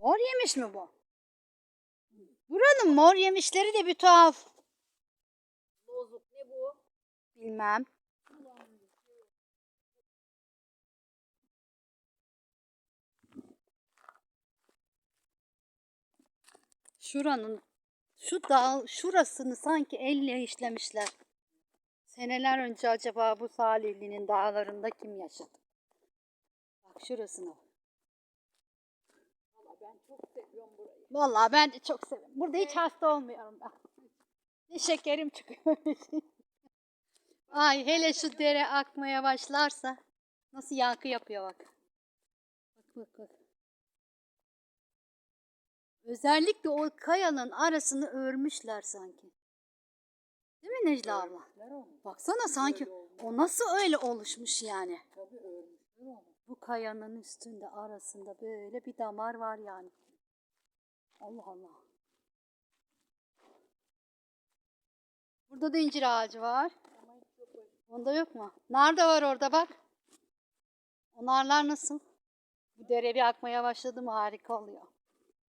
Mor yemiş mi bu? Buranın mor yemişleri de bir tuhaf. Bozuk ne bu? Bilmem. Şuranın şu dağ şurasını sanki elle işlemişler. Seneler önce acaba bu Salihli'nin dağlarında kim yaşadı? Bak şurasına. Ben çok seviyorum burayı. Vallahi ben de çok seviyorum. Burada hiç hasta olmuyorum ben. Ne şekerim çıkıyor. Ay hele şu dere akmaya başlarsa nasıl yankı yapıyor bak. Bak bak bak. Özellikle o kayanın arasını örmüşler sanki. Değil mi Necla abla? Baksana sanki o nasıl öyle oluşmuş yani. Tabii örmüşler onu. Bu kayanın üstünde arasında böyle bir damar var yani. Allah Allah. Burada da incir ağacı var. Onda yok mu? Nar da var orada bak. O narlar nasıl? Bu dere bir akmaya başladı mı harika oluyor.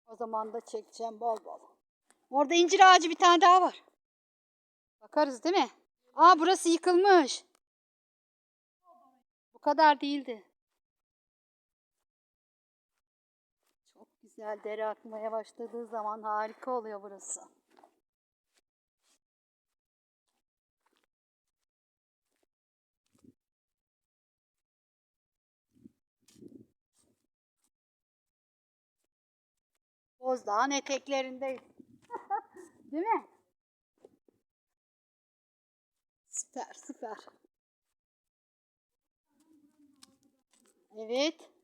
O zaman da çekeceğim bol bol. Orada incir ağacı bir tane daha var. Bakarız değil mi? Aa burası yıkılmış. Bu kadar değildi. Güzel dere akmaya başladığı zaman harika oluyor burası. Bozdağ'ın eteklerindeyiz. Değil mi? Süper süper. Evet.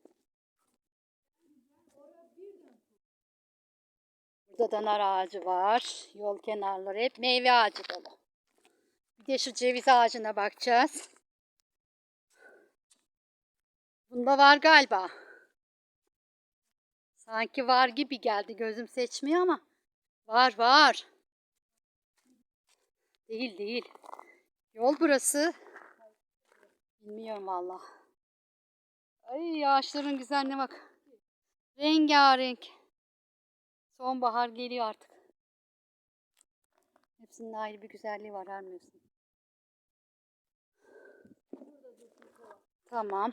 Burada da nar ağacı var. Yol kenarları hep meyve ağacı dolu. Bir de şu ceviz ağacına bakacağız. Bunda var galiba. Sanki var gibi geldi. Gözüm seçmiyor ama. Var var. Değil değil. Yol burası. Bilmiyorum valla. Ay ağaçların güzelliğine bak. Rengarenk. Sonbahar geliyor artık. Hepsinin ayrı bir güzelliği var vermiyorsun. Tamam.